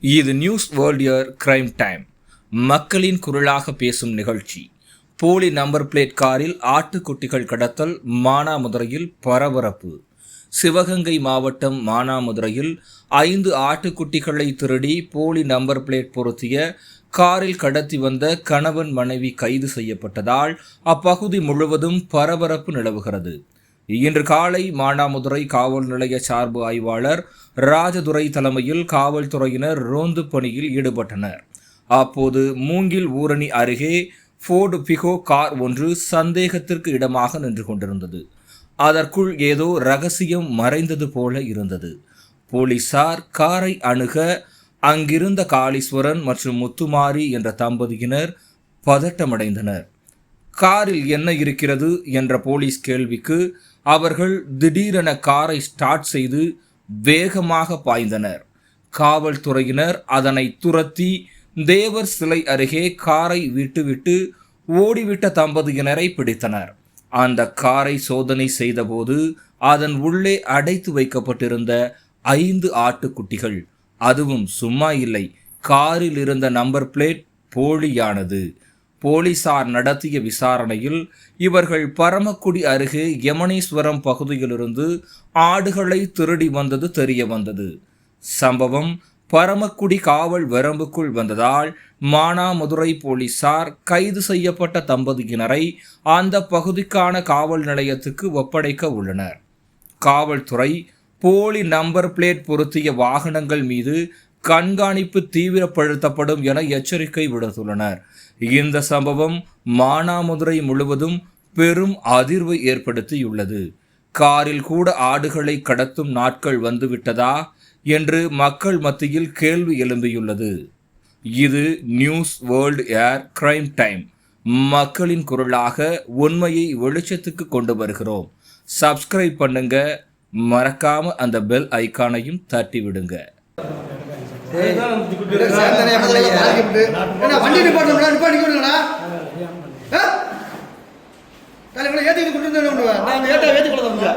இது news world year crime time. மக்களின் குரலாக பேசும் நிகழ்ச்சி. போலி நம்பர் பிளேட் காரில் ஆட்டுக்குட்டிகள் கடத்தல் மானாமதுரையில் பரபரப்பு. சிவகங்கை மாவட்டம் மானாமதுரையில் ஐந்து ஆட்டுக்குட்டிகளை திருடி போலி நம்பர் பிளேட் பொருத்திய காரில் கடத்தி வந்த கணவன் மனைவி கைது செய்யப்பட்டதால் அப்பகுதி முழுவதும் பரபரப்பு நிலவுகிறது. இன்று காலை மானாமதுரை காவல் நிலைய சார்பு ஆய்வாளர் ராஜதுரை தலைமையில் காவல்துறையினர் ரோந்து பணியில் ஈடுபட்டனர். அப்போது மூங்கில் ஊரணி அருகே ஃபோர்டு பிகோ கார் ஒன்று சந்தேகத்திற்கு இடமாக நின்று கொண்டிருந்தது. அதற்குள் ஏதோ ரகசியம் மறைந்தது போல இருந்தது. போலீசார் காரை அணுக அங்கிருந்த காளீஸ்வரன் மற்றும் முத்துமாரி என்ற தம்பதியினர் பதட்டமடைந்தனர். காரில் என்ன இருக்கிறது? என்ற போலீஸ் கேள்விக்கு அவர்கள் திடீரென காரை ஸ்டார்ட் செய்து வேகமாக பாய்ந்தனர். காவல்துறையினர் அதனை துரத்தி தேவர் சிலை அருகே காரை விட்டுவிட்டு ஓடிவிட்ட தம்பதியினரை பிடித்தனர். அந்த காரை சோதனை செய்தபோது அதன் உள்ளே அடைத்து வைக்கப்பட்டிருந்த ஐந்து ஆட்டுக்குட்டிகள் அதுவும் சும்மா இல்லை காரில் இருந்த நம்பர் பிளேட் போலியானது. போலீசார் நடத்திய விசாரணையில் இவர்கள் பரமக்குடி அருகே யமனேஸ்வரம் பகுதியிலிருந்து ஆடுகளை திருடி வந்தது தெரிய வந்தது. சம்பவம் பரமக்குடி காவல் வரம்புக்குள் வந்ததால் மானாமதுரை போலீசார் கைது செய்யப்பட்ட தம்பதியினரை அந்த பகுதிக்கான காவல் நிலையத்துக்கு ஒப்படைக்க உள்ளனர். காவல்துறை போலி நம்பர் பிளேட் பொருத்திய வாகனங்கள் மீது கண்காணிப்பு தீவிரப்படுத்தப்படும் என எச்சரிக்கை விடுத்துள்ளனர். இந்த சம்பவம் மானாமதுரை முழுவதும் பெரும் அதிர்வை ஏற்படுத்தியுள்ளது. காரில் கூட ஆடுகளை கடத்தும் நாட்கள் வந்துவிட்டதா என்று மக்கள் மத்தியில் கேள்வி எழும்பியுள்ளது. இது news world air crime time. மக்களின் குரலாக உண்மையை வெளிச்சத்துக்கு கொண்டு வருகிறோம். சப்ஸ்கிரைப் பண்ணுங்க. மறக்காம அந்த பெல் ஐகானையும் தட்டி விடுங்க வண்டி நிப்பாட்டி விடுங்கடா. ஆ? காலை இவ்வளவு ஏத்திக்கிட்டு கொண்டு வந்து? நான் ஏத்த ஏத்தி வந்து